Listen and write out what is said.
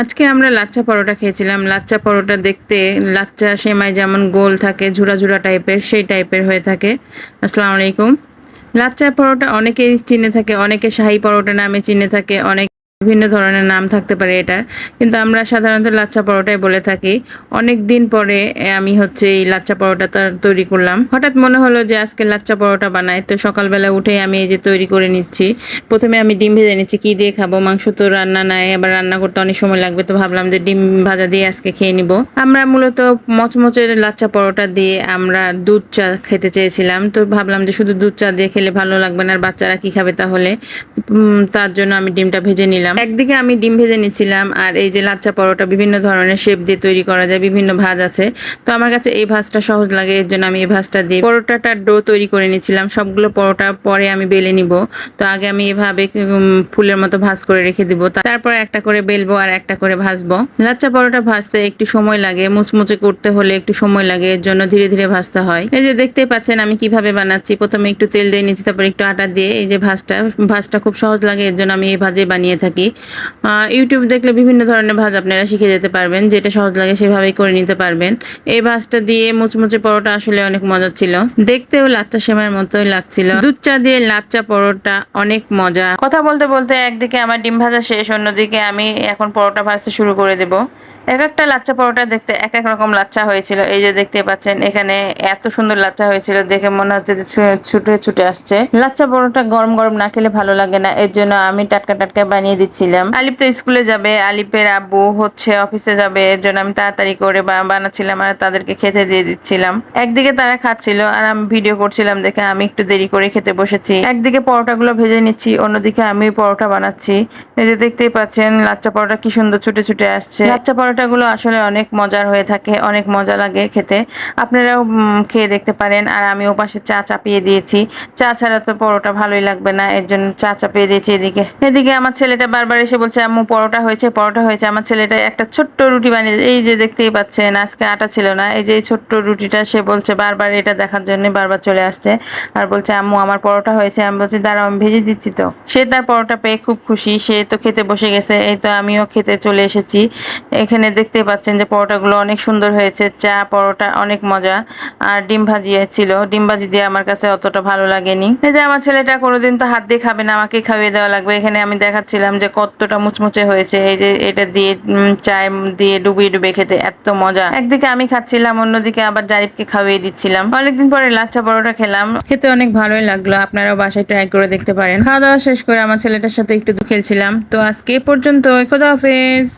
আজকে আমরা লাচ্চা পরোটা খেয়েছিলাম। লাচ্চা পরোটা দেখতে লাচ্চা সেমাই যেমন গোল থাকে ঝুরা ঝুরা টাইপের, সেই টাইপের হয়ে থাকে। আসসালামু আলাইকুম। লাচ্চা পরোটা অনেকেই চিনে থাকে, অনেকে শাহি পরোটা নামে চিনে থাকে, অনেক বিভিন্ন ধরনের নাম থাকতে পারে এটার। কিন্তু আমরা সাধারণত লাচ্চা পরোটাই বলে থাকি। অনেক দিন পরে আমি হচ্ছে এই লাচ্চা পরোটাটা তৈরি করলাম। হঠাৎ মনে হলো যে আজকে লাচ্চা পরোটা বানাই, তো সকালবেলা উঠেই আমি এই যে তৈরি করে নিচ্ছি। প্রথমে আমি ডিম ভেজে নিচ্ছি, কি দিয়ে খাব? মাংস তো রান্না নাই, আবার রান্না করতে অনেক সময় লাগবে, তো ভাবলাম যে ডিম ভাজা দিয়ে আজকে খেয়ে নিব। আমরা মূলত মচমচের লাচ্চা পরোটা দিয়ে আমরা দুধ চা খেতে চেয়েছিলাম, তো ভাবলাম যে শুধু দুধ চা দিয়ে খেলে ভালো লাগবে না, আর বাচ্চারা কি খাবে তাহলে? তার জন্য আমি ডিমটা ভেজে নিলাম। একদিকে আমি ডিম ভেজে নিচ্ছিলাম, আর এই যে লাচ্চা পরোটা বিভিন্ন ধরনের শেপ দিয়ে তৈরি করা যায়, বিভিন্ন ভাজ আছে। তো আমার কাছে এই ভাজটা সহজ লাগে, এর জন্য আমি এই ভাজটা দিই পরোটাটার ডো তৈরি করে নিচ্ছিলাম। সবগুলো পরোটা পরে আমি বেলে নিব। তো আগে আমি এভাবে ফুলের মতো ভাজ করে রেখে দিব। তারপর একটা করে বেলবো আর একটা করে ভাজবো। লাচ্চা পরোটা ভাজতে একটু সময় লাগে, মুচমুচে করতে হলে একটু সময় লাগে, এর জন্য ধীরে ধীরে ভাজতে হয়। এই যে দেখতেই পাচ্ছেন আমি কীভাবে বানাচ্ছি। প্রথমে একটু তেল দিয়ে নিচ্ছি, তারপর একটু আটা দিয়ে এই যে ভাজটা ভাজটা খুব সহজ লাগে, এর জন্য আমি এই ভাজে বানিয়ে থাকি। আহ, ইউটিউব দেখলে বিভিন্ন ধরনের ভাজ আপনারা শিখে যেতে পারবেন যেটা সহজ লাগে সেভাবেই করে নিতে পারবেন। এই ভাজটা দিয়ে মুচমুচে পরোটা আসলে অনেক মজা ছিল। দেখতেও লাচ্চা সেমাইয়ের মতোই লাগছিল। দুধ চা দিয়ে লাচ্চা পরোটা অনেক মজা। কথা বলতে বলতে একদিকে আমার ডিম ভাজা শেষ অন্যদিকে আমি এখন পরোটা ভাজতে শুরু করে দেব। এক একটা লাচ্চা পরোটা দেখতে এক এক রকম লাচ্চা হয়েছিল। এই যে দেখতে পাচ্ছেন এখানে এত সুন্দর লাচ্চা হয়েছিল দেখে মনে হচ্ছে যে ছুটে ছুটে আসছে। লাচ্চা পরোটা গরম গরম না খেলে ভালো লাগে না এর জন্য আমি টাটকা টাটকা বানিয়ে দিচ্ছিলাম। আলিপ তো স্কুলে যাবে, আলিপের আব্বু হচ্ছে অফিসে যাবে এর জন্য আমি তাড়াতাড়ি করে বানাচ্ছিলাম আর তাদেরকে খেতে দিয়ে দিচ্ছিলাম। একদিকে তারা খাচ্ছিল আর আমি ভিডিও করছিলাম দেখে আমি একটু দেরি করে খেতে বসেছি। একদিকে পরোটাগুলো ভেজে নিচ্ছি, অন্যদিকে আমি পরোটা বানাচ্ছি। এই যে দেখতেই পাচ্ছেন, লাচ্চা পরোটা কি সুন্দর ছুটে ছুটে আসছে। লাচ্চা পরোটাগুলো আসলে অনেক মজার হয়ে থাকে, অনেক মজা লাগে খেতে। আপনারাও খেয়ে দেখতে পারেন আর আমি ওপাশে চা চাপিয়ে দিয়েছি। চা ছাড়া তো পরোটা ভালোই লাগবে না, এর জন্য চা চাপিয়ে দিয়েছি এদিকে। এদিকে আমার ছেলেটা বারবার এসে বলছে, আম্মু, পরোটা হয়েছে পরোটা হয়েছে। আমার ছেলেটা একটা ছোট্ট রুটি বানিয়ে এই যে দেখতেই পাচ্ছেন, আজকে আটা ছিল না। এই যে এই ছোট্ট রুটিটা সে বলছে বারবার, এটা দেখার জন্য বারবার চলে আসছে। আর বলছে, আম্মু, আমার পরোটা হয়েছে। আমি বলছি, দাঁড়াও, আমি ভেজে দিচ্ছি তো। সে তার পরোটা পেয়ে খুব খুশি। সে তো খেতে বসে গেছে, এই তো আমিও খেতে চলে এসেছি। এখানে দেখতে পাচ্ছেন যে পরোটাগুলো অনেক সুন্দর হয়েছে, চা, পরোটা, অনেক মজা। আর ডিম ভাজি ছিল, ডিম ভাজি দিয়ে আমার কাছে অতটা ভালো লাগেনি। এই যে আমার ছেলেটা কোনোদিন তো হাত দিয়ে খাবে না আমাকে খাইয়ে দেওয়া লাগবে। এখানে আমি দেখাচ্ছিলাম যে কতটা মুচমুচে হয়েছে, এই যে এটা দিয়ে চায় দিয়ে ডুবিয়ে ডুবে খেতে, এত মজা। একদিকে আমি খাচ্ছিলাম, অন্যদিকে আবার জারিফকে খাওয়িয়ে দিচ্ছিলাম। অনেকদিন পরে লাচ্ছা পরোটা খেলাম। খেতে অনেক ভালোই লাগল, আপনারাও বাসায় ট্রাই করে দেখতে পারেন। খাওয়া দাওয়া শেষ করে আমার ছেলেটার সাথে একটু খেলছিলাম। তো আজকে পর্যন্ত খোদা হাফেজ।